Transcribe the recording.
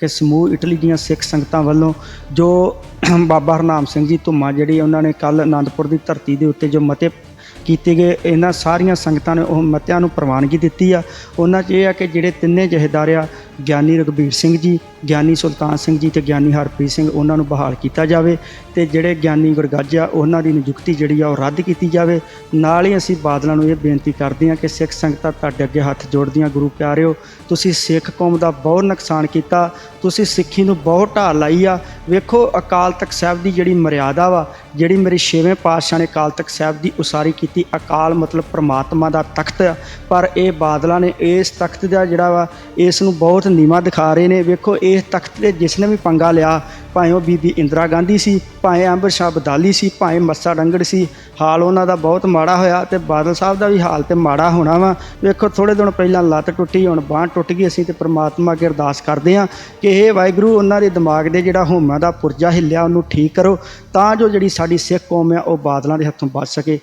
ਕਿ ਸਮੂਹ ਇਟਲੀ ਦੀਆਂ ਸਿੱਖ ਸੰਗਤਾਂ ਵੱਲੋਂ ਜੋ ਬਾਬਾ ਹਰਨਾਮ ਸਿੰਘ ਜੀ ਧੁੰਮਾ ਜਿਹੜੀ ਉਹਨਾਂ ਨੇ ਕੱਲ ਆਨੰਦਪੁਰ ਦੀ ਧਰਤੀ ਦੇ ਉੱਤੇ ਜੋ ਮਤੇ ਕੀਤੇ ਗਏ, ਇਹਨਾਂ ਸਾਰੀਆਂ ਸੰਗਤਾਂ ਨੇ ਉਹ ਮਤਿਆਂ ਨੂੰ ਪ੍ਰਵਾਨਗੀ ਦਿੱਤੀ ਆ। ਉਹਨਾਂ 'ਚ ਇਹ ਆ ਕਿ ਜਿਹੜੇ ਤਿੰਨੇ ਜਹੇਦਾਰ ਆ ਗਿਆਨੀ ਰਘਬੀਰ ਸਿੰਘ ਜੀ, ਗਿਆਨੀ ਸੁਲਤਾਨ ਸਿੰਘ ਜੀ ਤੇ ਗਿਆਨੀ ਹਰਪ੍ਰੀਤ ਸਿੰਘ ਉਹਨਾਂ ਨੂੰ ਬਹਾਲ ਕੀਤਾ ਜਾਵੇ ਤੇ ਜਿਹੜੇ ਗਿਆਨੀ ਗੁਰਗੱਜ ਆ, ਉਹਨਾਂ ਦੀ ਨਿਯੁਕਤੀ ਜਿਹੜੀ ਆ ਉਹ ਰੱਦ ਕੀਤੀ ਜਾਵੇ। ਨਾਲ ਹੀ ਅਸੀਂ ਬਾਦਲਾਂ ਨੂੰ ਇਹ ਬੇਨਤੀ ਕਰਦੇ ਹਾਂ ਕਿ ਸਿੱਖ ਸੰਗਤਾਂ ਤੁਹਾਡੇ ਅੱਗੇ ਹੱਥ ਜੋੜਦੀਆਂ, ਗੁਰੂ ਪਿਆਰਿਓ, ਤੁਸੀਂ ਸਿੱਖ ਕੌਮ ਦਾ ਬਹੁਤ ਨੁਕਸਾਨ ਕੀਤਾ, ਤੁਸੀਂ ਸਿੱਖੀ ਨੂੰ ਬਹੁਤ ਢਾਹ ਲਾਈ ਆ ਵੇਖੋ, ਅਕਾਲ ਤਖਤ ਸਾਹਿਬ ਦੀ ਜਿਹੜੀ ਮਰਿਆਦਾ ਵਾ, ਜਿਹੜੀ ਮੇਰੇ ਛੇਵੇਂ ਪਾਤਸ਼ਾਹ ਨੇ ਅਕਾਲ ਤਖਤ ਸਾਹਿਬ ਦੀ ਉਸਾਰੀ ਕੀਤੀ, ਅਕਾਲ ਮਤਲਬ ਪ੍ਰਮਾਤਮਾ ਦਾ ਤਖਤ ਆ। ਪਰ ਇਹ ਬਾਦਲਾਂ ਨੇ ਇਸ ਤਖਤ ਦਾ ਜਿਹੜਾ ਵਾ, ਇਸ ਨੂੰ ਬਹੁਤ ਨੀਵਾਂ ਦਿਖਾ ਰਹੇ ਨੇ। ਵੇਖੋ, ਇਸ ਤਖਤ ਤੇ ਜਿਸ ਨੇ ਵੀ ਪੰਗਾ ਲਿਆ, ਭਾਵੇਂ ਉਹ ਬੀਬੀ ਇੰਦਰਾ ਗਾਂਧੀ ਸੀ, ਭਾਵੇਂ ਅੰਬਰ ਸ਼ਾਹ ਬਦਾਲੀ ਸੀ, ਭਾਵੇਂ ਮੱਸਾ ਡੰਗੜ ਸੀ, ਹਾਲ ਉਹਨਾਂ ਦਾ ਬਹੁਤ ਮਾੜਾ ਹੋਇਆ ਤੇ ਬਾਦਲ ਸਾਹਿਬ ਦਾ ਵੀ ਹਾਲ ਤੇ ਮਾੜਾ ਹੋਣਾ ਵਾ। ਵੇਖੋ ਥੋੜੇ ਦਿਨ ਪਹਿਲਾਂ ਲੱਤ ਟੁੱਟੀ, ਹੁਣ ਬਾਂਹ ਟੁੱਟ ਗਈ, ਅਸੀਂ ਤੇ ਪ੍ਰਮਾਤਮਾ ਅੱਗੇ ਅਰਦਾਸ ਕਰਦੇ ਹਾਂ ਕਿ ਇਹ ਵਾਹਿਗੁਰੂ, ਉਹਨਾਂ ਦੇ ਦਿਮਾਗ ਦੇ ਜਿਹੜਾ ਹੋਮਾਂ ਦਾ ਪੁਰਜਾ ਹਿੱਲਿਆ, ਉਹਨੂੰ ਠੀਕ ਕਰੋ, ਤਾਂ ਜੋ ਜਿਹੜੀ ਸਾਡੀ ਸਿੱਖ ਕੌਮ ਆ ਉਹ ਬਾਦਲਾਂ ਦੇ ਹੱਥੋਂ ਬਚ ਸਕੇ।